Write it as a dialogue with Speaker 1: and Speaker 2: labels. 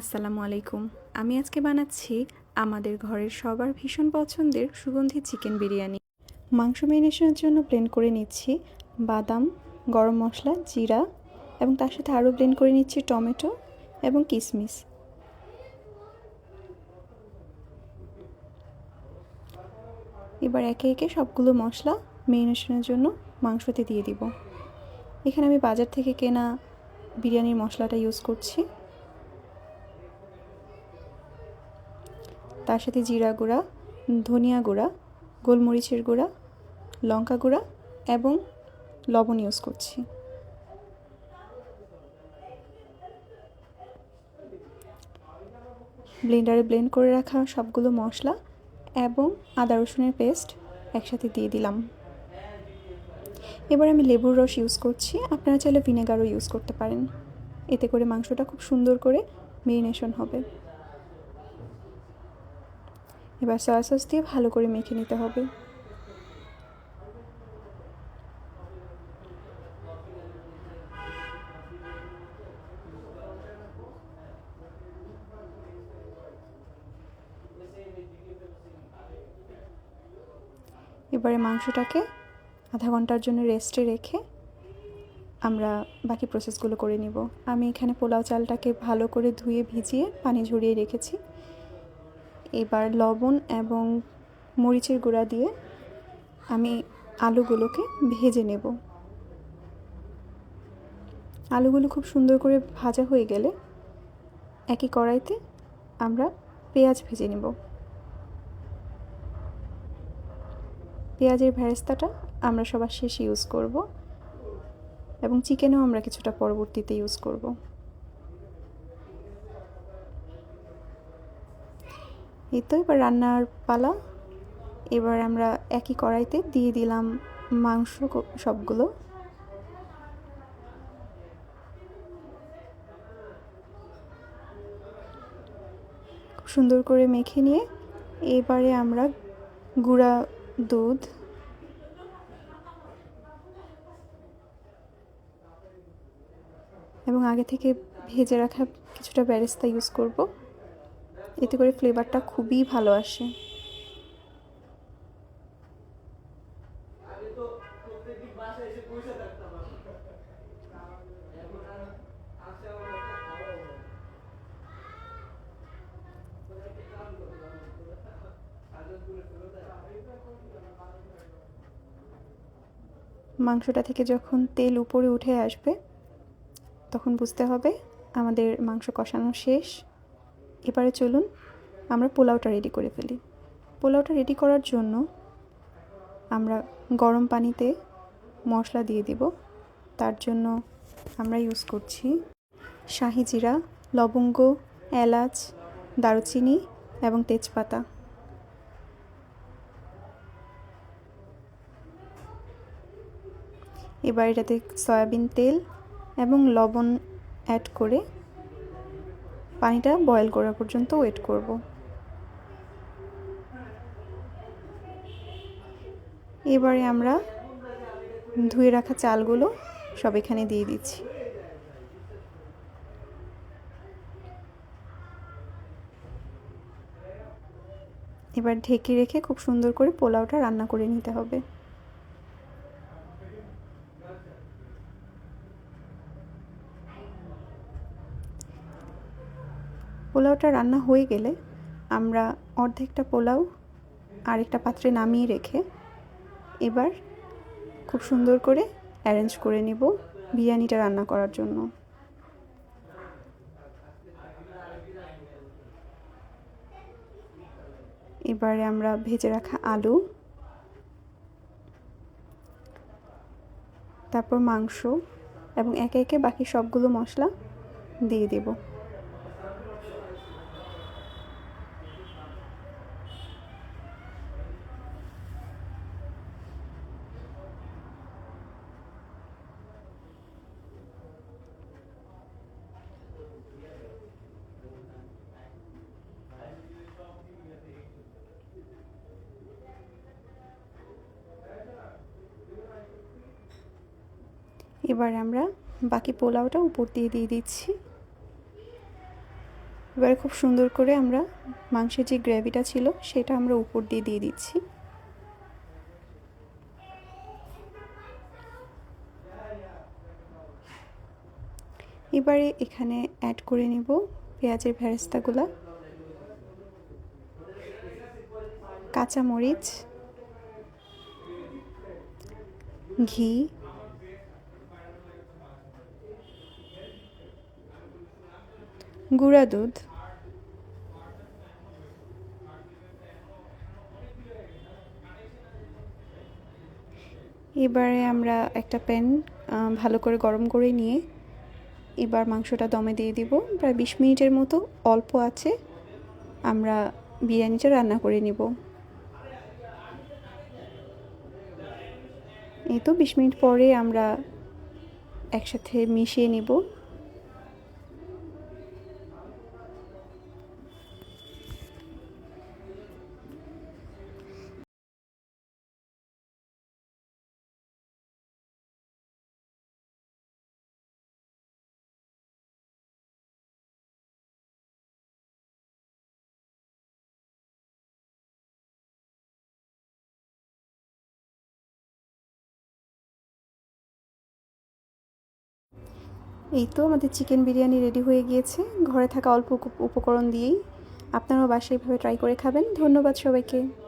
Speaker 1: আসসালামু আলাইকুম। আমি আজকে বানাচ্ছি আমাদের ঘরের সবার ভীষণ পছন্দের সুগন্ধি চিকেন বিরিয়ানি। মাংস ম্যারিনেশনের জন্য ব্লেন্ড করে নিচ্ছি বাদাম, গরম মশলা, জিরা এবং তার সাথে আরও ব্লেন্ড করে নিচ্ছি টমেটো এবং কিশমিশ এবার একে একে সবগুলো মশলা ম্যারিনেশনের জন্য মাংসতে দিয়ে দিব। এখানে আমি বাজার থেকে কেনা বিরিয়ানির মশলাটা ইউজ করছি। তার সাথে জিরা গুঁড়া, ধনিয়া গুঁড়া, গোলমরিচের গুঁড়া, লঙ্কা গুঁড়া এবং লবণ ইউজ করছি। ব্লেন্ডারে ব্লেন্ড করে রাখা সবগুলো মশলা এবং আদা রসুনের পেস্ট একসাথে দিয়ে দিলাম। এবার আমি লেবুর রস ইউজ করছি। আপনারা চাইলে ভিনেগারও ইউজ করতে পারেন। এতে করে মাংসটা খুব সুন্দর করে মেরিনেশন হবে। এবার সয়া সস দিয়ে ভালো করে মেখে নিতে হবে। এবারে মাংসটাকে আধা ঘণ্টার জন্য রেস্টে রেখে আমরা বাকি প্রসেসগুলো করে নিব। আমি এখানে পোলাও চালটাকে ভালো করে ধুয়ে ভিজিয়ে পানি ঝরিয়ে রেখেছি। এবার লবণ এবং মরিচের গুঁড়া দিয়ে আমি আলুগুলোকে ভেজে নেব। আলুগুলো খুব সুন্দর করে ভাজা হয়ে গেলে একই কড়াইতে আমরা পেঁয়াজ ভেজে নেব। পেঁয়াজের ভ্যারেস্তাটা আমরা সবার শেষে ইউজ করব এবং চিকেনও আমরা কিছুটা পরবর্তীতে ইউজ করব। এই তো, এবার রান্নার পালা। এবার আমরা একই কড়াইতে দিয়ে দিলাম মাংস সবগুলো। সুন্দর করে মেখে নিয়ে এবারে আমরা গুঁড়া দুধ। এবং আগে থেকে ভেজে রাখা কিছুটা ব্যারেস্তা ইউজ করব। এতে করে ফ্লেভারটা খুবই ভালো আসে। মাংসটা থেকে যখন তেল উপরে উঠে আসবে, তখন বুঝতে হবে আমাদের মাংস কষানো শেষ। এবারে চলুন আমরা পোলাওটা রেডি করে ফেলি। পোলাওটা রেডি করার জন্য আমরা গরম পানিতে মশলা দিয়ে দিব। তার জন্য আমরা ইউজ করছি শাহি জিরা, লবঙ্গ, এলাচ, দারুচিনি এবং তেজপাতা। এবার এটাতে সয়াবিন তেল এবং লবণ অ্যাড করে পানিটা বয়েল করা পর্যন্ত ওয়েট করব। এবারে আমরা ধুয়ে রাখা চালগুলো সব এখানে দিয়ে দিচ্ছি। এবার ঢেকে রেখে খুব সুন্দর করে পোলাওটা রান্না করে নিতে হবে। পোলাওটা রান্না হয়ে গেলে আমরা অর্ধেকটা পোলাও, আরেকটা পাত্রে নামিয়ে রেখে এবার খুব সুন্দর করে অ্যারেঞ্জ করে নেব বিরিয়ানিটা রান্না করার জন্য। এবারে আমরা ভেজে রাখা আলু, তারপর মাংস এবং একে একে বাকি সবগুলো মশলা দিয়ে দেবো। এবার আমরা বাকি পোলাওটা উপর দিয়ে দিয়ে দিচ্ছি। এবারে খুব সুন্দর করে আমরা মাংসের যে গ্রেভিটা ছিল, সেটা আমরা উপর দিয়ে দিয়ে দিচ্ছি। এবারে এখানে অ্যাড করে নিব পেঁয়াজের ভেরেস্তাগুলা। কাঁচামরিচ, ঘি গুঁড়া দুধ। এবারে আমরা একটা প্যান ভালো করে গরম করে নিয়ে এবার মাংসটা দমে দিয়ে দিব। প্রায় বিশ মিনিটের মতো অল্প আছে। আমরা বিরিয়ানিটা রান্না করে নিব। এই তো বিশ মিনিট পরে আমরা একসাথে মিশিয়ে নিব। এই তো আমাদের চিকেন বিরিয়ানি রেডি হয়ে গিয়েছে। ঘরে থাকা অল্প উপকরণ দিয়েই। আপনারাও বাসায় এভাবে ট্রাই করে খাবেন। ধন্যবাদ সবাইকে।